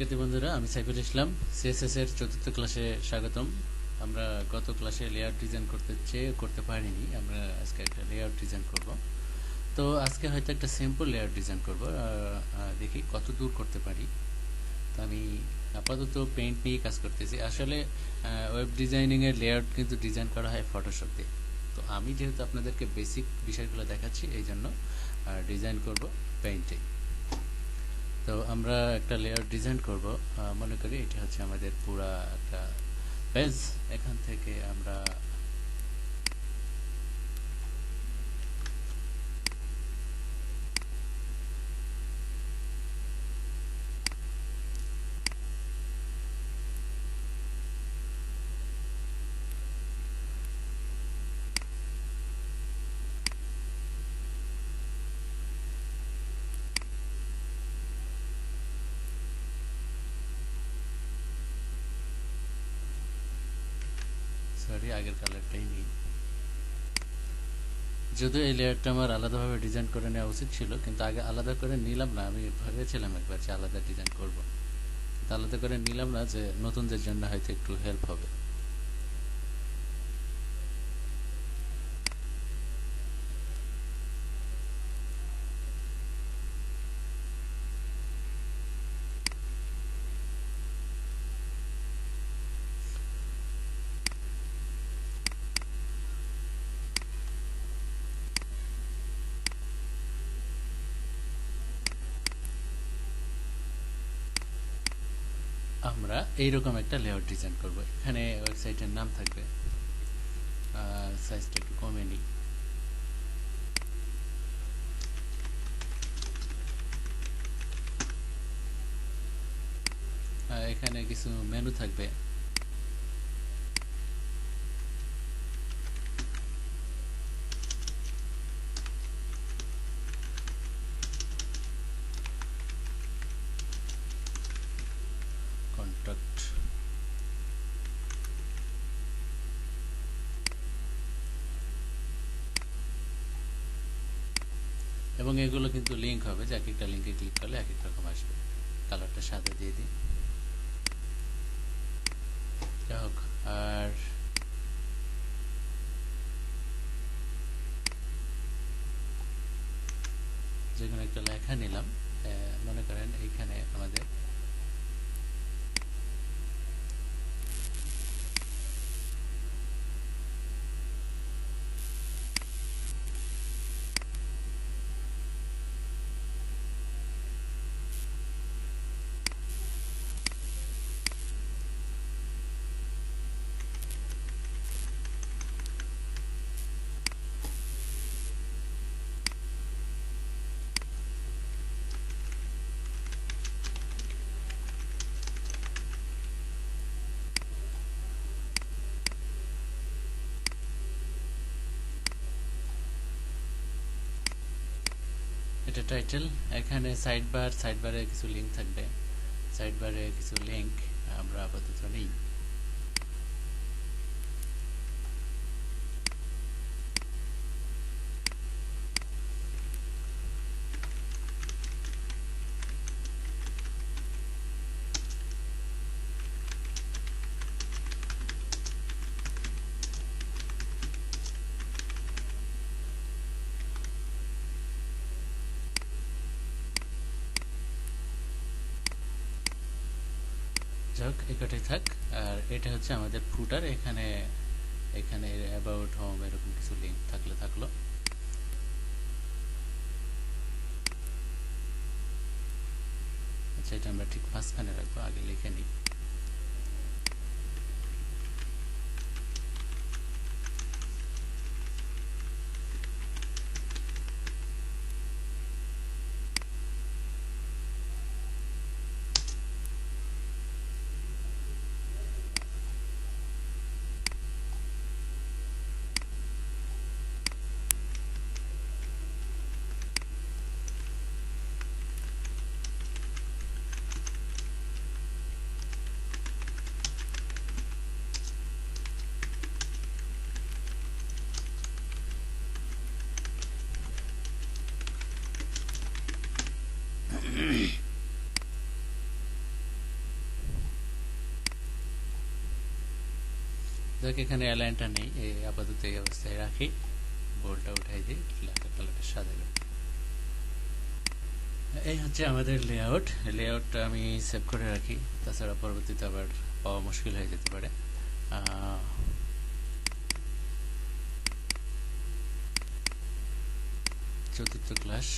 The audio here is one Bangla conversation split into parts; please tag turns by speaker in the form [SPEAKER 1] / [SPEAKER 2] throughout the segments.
[SPEAKER 1] শিক্ষার্থী বন্ধুরা, আমি সাইফুল ইসলাম। সিএসএস এর চতুর্থ ক্লাসে স্বাগতম। আমরা গত ক্লাসে লেআউট ডিজাইন করতে চেয়ে করতে পারিনি। আমরা আজকে একটা লেআউট ডিজাইন করব। তো আজকে হয়তো একটা সিম্পল লেআউট ডিজাইন করব। দেখি কত দূর করতে পারি। তো আমি আপাতত পেইন্ট নিয়ে কাজ করতেছি। আসলে ওয়েব ডিজাইনিং এর লেআউট কিন্তু ডিজাইন করা হয় ফটোশপ দিয়ে। তো আমি যেহেতু আপনাদেরকে বেসিক বিষয়গুলো দেখাচ্ছি এই জন্য ডিজাইন করব পেইন্টে তো আমরা একটা লেয়ার ডিজাইন করব। মনে করি এটা হচ্ছে আমাদের পুরা একটা পেজ এখান থেকে আমরা সরি, আগের কালারটাই নিই। যদিও এই লেয়ারটা আমার আলাদাভাবে ডিজাইন করে নেওয়া উচিত ছিল, কিন্তু আগে আলাদা করে নিলাম না, আমি ভেবেছিলাম একবার যে আলাদা ডিজাইন করব। আলাদা করে নিলাম না যে নতুনদের জন্য হয়তো একটু হেল্প হবে। আমরা এইরকম একটা লেআউট ডিজাইন করব। এখানে ওয়েবসাইটের নাম থাকবে। সাইজটা একটু কমে নিই। এখানে কিছু মেনু থাকবে। এবং এগুলো কিন্তু লিঙ্ক হবে, যে এক একটা লিঙ্কে ক্লিক করলে এক এক রকম আসবে। কালারটা সাদা দিয়ে দিই। আর যেখানে একটা লেখা নিলাম মনে করেন এইখানে আমাদের এটা টাইটেল এখানে সাইডবার সাইডবারে সাইড বারে কিছু লিংক থাকবে। সাইডবারে কিছু লিংক আমরা আপাতত নেই। যাক এটাই থাক। আর এটা হচ্ছে আমাদের ফুটার এখানে এখানে অ্যাবাউট হোম এরকম কিছু লিংক থাকলে থাকল। আচ্ছা এটা আমরা ঠিক মাঝখানে রাখব, আগে লিখে নিই। যাক এখানে অ্যালাইনটা নেই এই আপাতত এই অবস্থায় রাখি। বোল্টটা উঠাই দিই লেখা কালারটা সাদা। এই হচ্ছে আমাদের লেআউট লেআউটটা আমি সেভ করে রাখি, তাছাড়া পরবর্তীতে আবার পাওয়া মুশকিল হয়ে যেতে পারে। চতুর্থ ক্লাস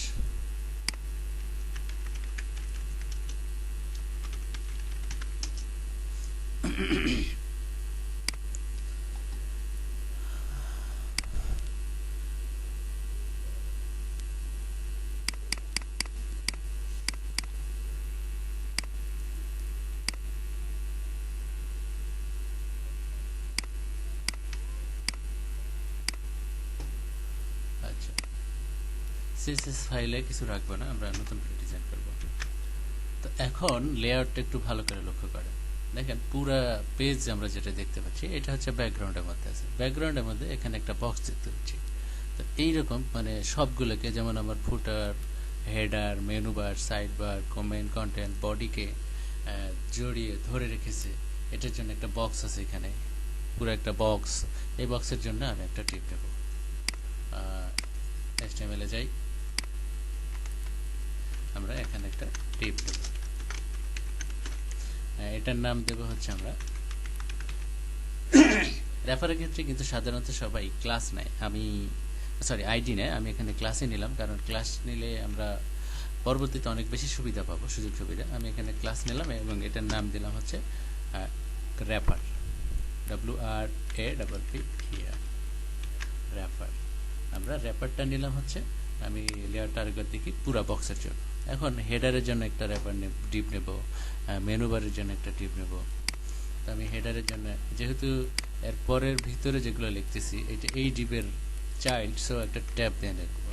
[SPEAKER 1] আচ্ছা সিএসএস ফাইলে কিছু রাখব না, আমরা নতুন করে ডিজাইন করব। তো এখন লেআউটটা একটু ভালো করে লক্ষ্য করেন দেখেন, পুরা পেজ আমরা যেটা দেখতে পাচ্ছি, এটা হচ্ছে ব্যাকগ্রাউন্ডের মধ্যে আছে। ব্যাকগ্রাউন্ডের মধ্যে এখানে একটা বক্স দেখতে পাচ্ছি। তো এইরকম মানে সবগুলোকে, যেমন আমার footer header menu bar side comment content বডিকে জড়িয়ে ধরে রেখেছে। এটার জন্য একটা বক্স আছে এখানে। পুরো একটা বক্স এই বক্সের জন্য আমি একটা টিপ নেব এসটিএমএল এ যাই। আমরা এখানে একটা টিপ দেব এটার নাম দেব হচ্ছে আমরা রেফারের ক্ষেত্রে কিন্তু সাধারণত সবাই ক্লাস নেয়। আমি সরি আইডি নেয়। আমি এখানে ক্লাসে নিলাম, কারণ ক্লাস নিলে আমরা পরবর্তীতে অনেক বেশি সুবিধা পাবো, সুযোগ সুবিধা। আমি এখানে ক্লাস নিলাম এবং এটার নাম দিলাম হচ্ছে wrapper W R A double P R wrapper আমরা র্যাপারটা নিলাম হচ্ছে, আমি লেয়ার আরেকবার দেখি পুরা বক্সের জন্য। এখন হেডারের জন্য একটা র্যাপার ডিপ নেব মেনু বারের জন্য একটা ডিপ নেব। তো আমি হেডারের জন্য, যেহেতু এর পরের ভিতরে যেগুলো লিখতেছি, এটা এই ডিপের চাইল্ড সো একটা ট্যাব দিয়ে লিখব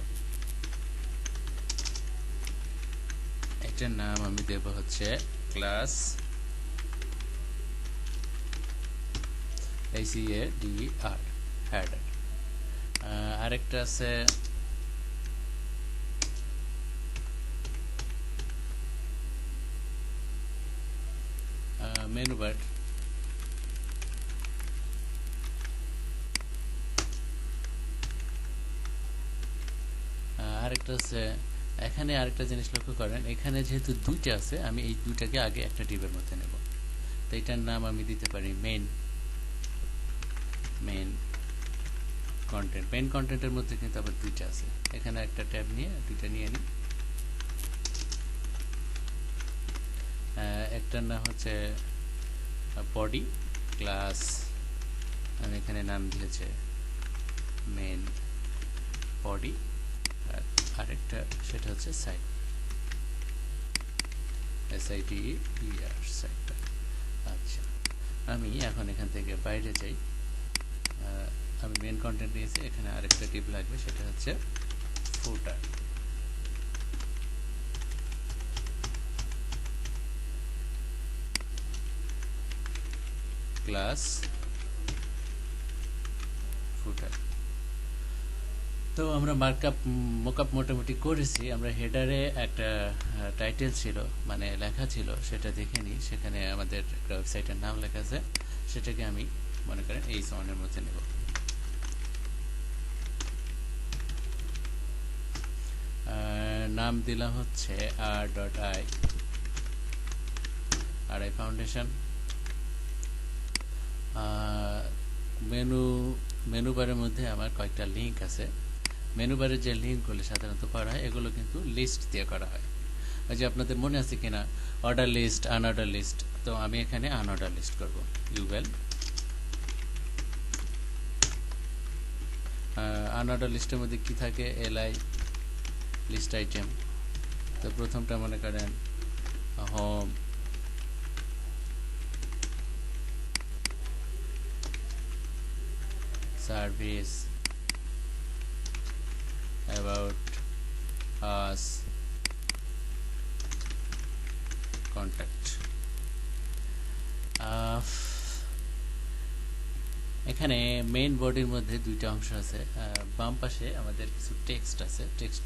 [SPEAKER 1] এটার নাম আমি দেব হচ্ছে ক্লাস এসিএ ডি আর হেডার আরেকটা আছে মেনু বার আরেকটা এখানে আরেকটা জিনিস লক্ষ্য করেন, এখানে যেহেতু দুইটা আছে, আমি এই দুইটাকে আগে একটা টিপের মধ্যে নেব। তো এটার নাম আমি দিতে পারি মেন মেন কন্টেন্ট মেন কন্টেন্টের মধ্যে কিন্তু আবার দুইটা আছে। এখানে একটা ট্যাব নিয়ে দুইটা নিয়ে নিই। একটার নাম হচ্ছে বডি ক্লাস আমি এখানে নাম দিয়েছে মেন বডি আর আরেকটা সেটা হচ্ছে সাইড এস আই টি আর সাইডটা আচ্ছা আমি এখন এখান থেকে বাইরে যাই। আমি মেন কন্টেন্ট নিয়েছি, এখানে আরেকটা টিপ লাগবে, সেটা হচ্ছে ফুটার ক্লাস ফুটার তো আমরা মার্কআপ মোকআপ মোটামুটি করেছি। আমরা হেডারে একটা টাইটেল ছিল মানে লেখা ছিল, সেটা দেখে সেখানে আমাদের একটা ওয়েবসাইটের নাম লেখা আছে। সেটাকে আমি মনে করেন এই সাউন্ডের মধ্যে নেব। নাম দিলাম হচ্ছে আর dot I R I foundation menu menu বারের মধ্যে আমার কয়েকটা লিঙ্ক আছে। মেনু বারের যে লিঙ্কগুলো সাধারণত করা হয়, এগুলো কিন্তু লিস্ট দিয়ে করা হয়। ওই যে আপনাদের মনে আছে কিনা? অর্ডার লিস্ট আনঅর্ডার লিস্ট তো আমি এখানে আনঅর্ডার লিস্ট করব। ইউএল আনঅর্ডার লিস্টের মধ্যে কি থাকে? এলআই লিস্ট আইটেম তো প্রথমটা মনে করেন home service about us. Contact এখানে মেইন বডির মধ্যে দুইটা অংশ আছে। বাম পাশে আমাদের কিছু টেক্সট আছে। টেক্সট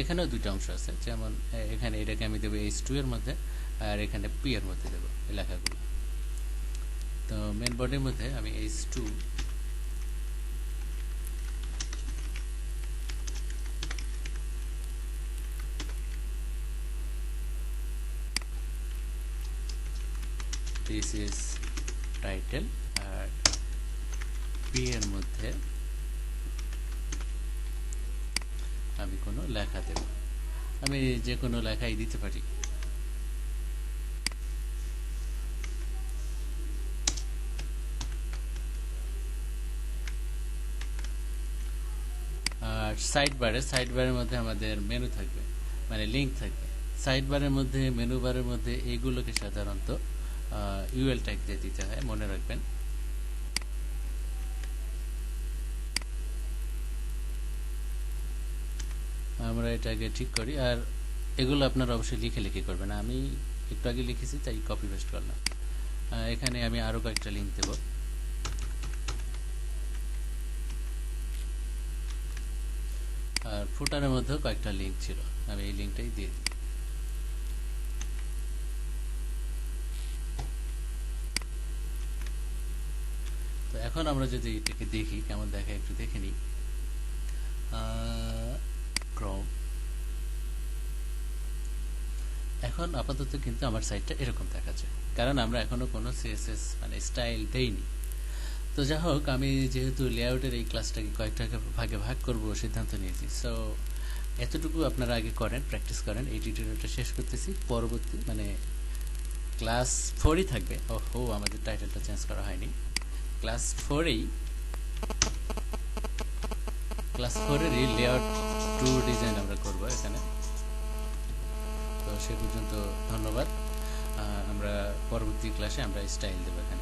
[SPEAKER 1] এখানেও দুইটা অংশ আছে। যেমন এখানে এটাকে আমি দেবো এইচ টু এর মধ্যে, আর এখানে পি এর মধ্যে দেবো এলাকাগুলো তো মেন বডির মধ্যে আমি H two this is title R P এর মধ্যে আমি কোনো লেখা দেব আমি যে কোনো লেখাই দিতে পারি। আর সাইড বারে সাইড বারের মধ্যে আমাদের মেনু থাকবে মানে লিঙ্ক থাকবে। সাইড বারের মধ্যে মেনু বারের মধ্যে এইগুলোকে সাধারণত ইউএল ট্যাগ দিয়ে দিতে হয়, মনে রাখবেন। আমরা এটাকে ঠিক করি। আর এগুলো আপনারা অবশ্যই লিখে লিখে করবেন। আমি একটু আগে লিখেছি, তাই কপি পেস্ট করলাম। এখানে আমি আরও কয়েকটা লিঙ্ক দেব। আর ফুটারের মধ্যেও কয়েকটা লিঙ্ক ছিল। আমি এই লিঙ্কটাই দিয়ে দিই। এখন আমরা যদি এটাকে দেখি, কেমন দেখা একটু দেখে নিই। ক্রম। এখন আপাতত কিন্তু আমার সাইটটা এরকম দেখাচ্ছে, কারণ আমরা এখনও কোনো সিএসএস মানে স্টাইল দেইনি। তো যা হোক, আমি যেহেতু লেআউটের এই ক্লাসটাকে কয়েকটা ভাগে ভাগ করব, সিদ্ধান্ত নিয়েছি। সো এতটুকু আপনারা আগে করেন প্র্যাকটিস করেন, এই টিউটোরিয়ালটা শেষ করতেছি। পরবর্তী মানে ক্লাস ফোরই থাকবে। ও হো আমাদের টাইটেলটা চেঞ্জ করা হয়নি। ক্লাস ফোরেই, ক্লাস ফোরেরই লেআউট টু ডিজাইন আমরা করব এখানে। তো সে পর্যন্ত ধন্যবাদ। আমরা পরবর্তী ক্লাসে আমরা স্টাইল দেবো এখানে।